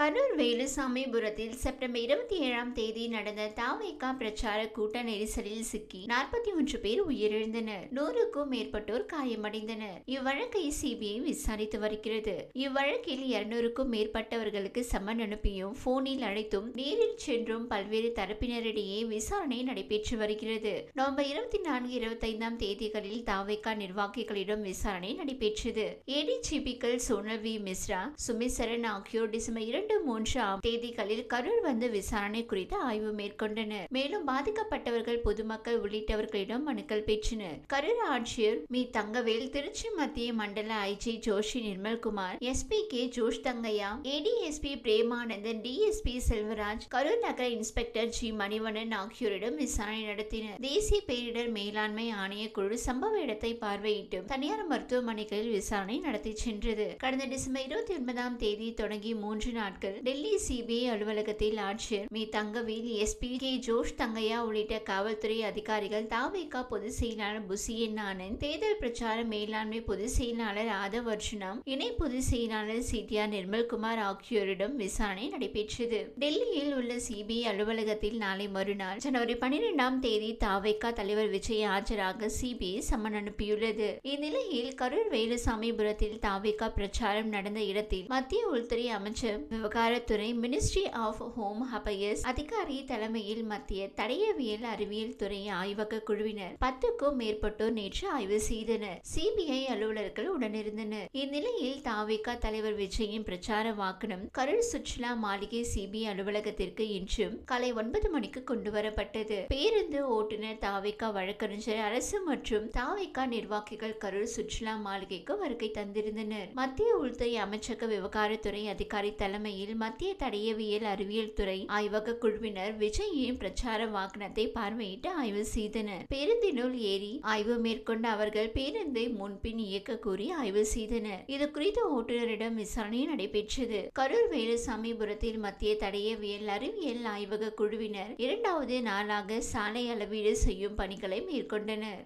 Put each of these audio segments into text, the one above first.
Karur வேலுசாமிபுரத்தில் September இருபத்தி ஏழாம் தேதி நடந்த தாவேகா பிரச்சார கூட்ட நெரிசலில் சிக்கி நாற்பத்தி ஒன்று பேர் உயிரிழந்தனர். நூறுக்கும் மேற்பட்டோர் காயமடைந்தனர். இவ்வழக்கை சிபிஐ விசாரித்து வருகிறது. இவ்வழக்கில் இருநூறுக்கும் மேற்பட்டவர்களுக்கு சம்மன் அனுப்பியும் போனில் அழைத்தும் நேரில் சென்றும் பல்வேறு தரப்பினரிடையே விசாரணை நடைபெற்று வருகிறது. நவம்பர் இருபத்தி நான்கு இருபத்தைந்தாம் தேதிகளில் தாவேகா நிர்வாகிகளிடம் விசாரணை நடைபெற்றது. ஏடிஜிபிக்கள் சோனல் வி. மிஸ்ரா சுமிசரன் ஆகியோர் டிசம்பர் இரண்டு இரண்டு மூன்றாம் தேதிகளில் கரூர் வந்து விசாரணை குறித்து ஆய்வு மேற்கொண்டனர். மேலும் பாதிக்கப்பட்டவர்கள் பொதுமக்கள் உள்ளிட்டவர்களிடம் மனுக்கள் பெற்றனர். கரூர் ஆட்சியர் மீ. தங்கவேல் திருச்சி மத்திய மண்டல IG Joshi Nirmalkumar SP K. Josh Thangaiah ADSP Premanandan DSP Selvaraj Karur நகர இன்ஸ்பெக்டர் ஜி. மணிவணன் ஆகியோரிடம் விசாரணை நடத்தினர். தேசிய பேரிடர் மேலாண்மை ஆணைய குழு சம்பவ இடத்தை பார்வையிட்டு தனியார் மருத்துவமனைகளில் விசாரணை நடத்தி சென்றது. கடந்த டிசம்பர் இருபத்தி ஒன்பதாம் தேதி தொடங்கி மூன்று நாட்கள். டெல்லி சிபிஐ அலுவலகத்தில் ஆட்சியர் M Thangavel SP K Josh Thangaiah உள்ளிட்ட காவல்துறை அதிகாரிகள் தாவேகா பொதுச் செயலாளர் புசியன் ஆனந்த் தேர்தல் பிரச்சார மேலாண்மை பொதுச் செயலாளர் ஆதவ் அர்ஜுனா இணை பொதுச் செயலாளர் சித்யா நிர்மல்குமார் ஆகியோரிடம் விசாரணை நடைபெற்றது. டெல்லியில் உள்ள சிபிஐ அலுவலகத்தில் நாளை மறுநாள் ஜனவரி பனிரெண்டாம் தேதி தாவேக்கா தலைவர் விஜய் ஆஜராக சிபிஐ சம்மன் அனுப்பியுள்ளது. இந்நிலையில் கரூர் வேலுசாமிபுரத்தில் தாவேக்கா பிரச்சாரம் நடந்த இடத்தில் மத்திய உள்துறை அமைச்சர் விவகாரத்துறை மினிஸ்ட்ரி ஆஃப் ஹோம் ஹபயஸ் அதிகாரி தலைமையில் மத்திய தடையவியல் அறிவியல் துறை ஆய்வக குழுவினர் பத்துக்கும் மேற்பட்டோர் நேற்று ஆய்வு செய்தனர். சிபிஐ அலுவலர்கள் உடனிருந்தனர். இந்நிலையில் தாவேகா தலைவர் விஜயின் பிரச்சார வாகனம் கருள் சுற்றுலா மாளிகை சிபிஐ அலுவலகத்திற்கு இன்றும் காலை ஒன்பது மணிக்கு கொண்டு வரப்பட்டது. பேருந்து ஓட்டுநர் தாவேகா வழக்கறிஞர் அரசு மற்றும் தாவேகா நிர்வாகிகள் கரூர் சுற்றுலா மாளிகைக்கு வருகை தந்திருந்தனர். மத்திய உள்துறை அமைச்சக விவகாரத்துறை அதிகாரி தலைமை சென்னையில் மத்திய தடயவியல் அறிவியல் துறை ஆய்வக குழுவினர் விஜயின் பிரச்சார வாகனத்தை பார்வையிட்டு ஆய்வு செய்தனர். பேருந்தினுள் ஏறி ஆய்வு மேற்கொண்ட அவர்கள் பேருந்தை முன்பின் இயக்க கூறி ஆய்வு செய்தனர். இது குறித்து ஓட்டுநரிடம் விசாரணை நடைபெற்றது. கரூர் வேலுசாமிபுரத்தில் மத்திய தடயவியல் அறிவியல் ஆய்வக குழுவினர் இரண்டாவது நாளாக சாலை அளவீடு செய்யும் பணிகளை மேற்கொண்டனர்.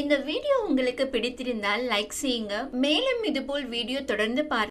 இந்த வீடியோ உங்களுக்கு பிடித்திருந்தால் லைக் செய்யுங்க. மேலும் இதுபோல் வீடியோ தொடர்ந்து பார்க்க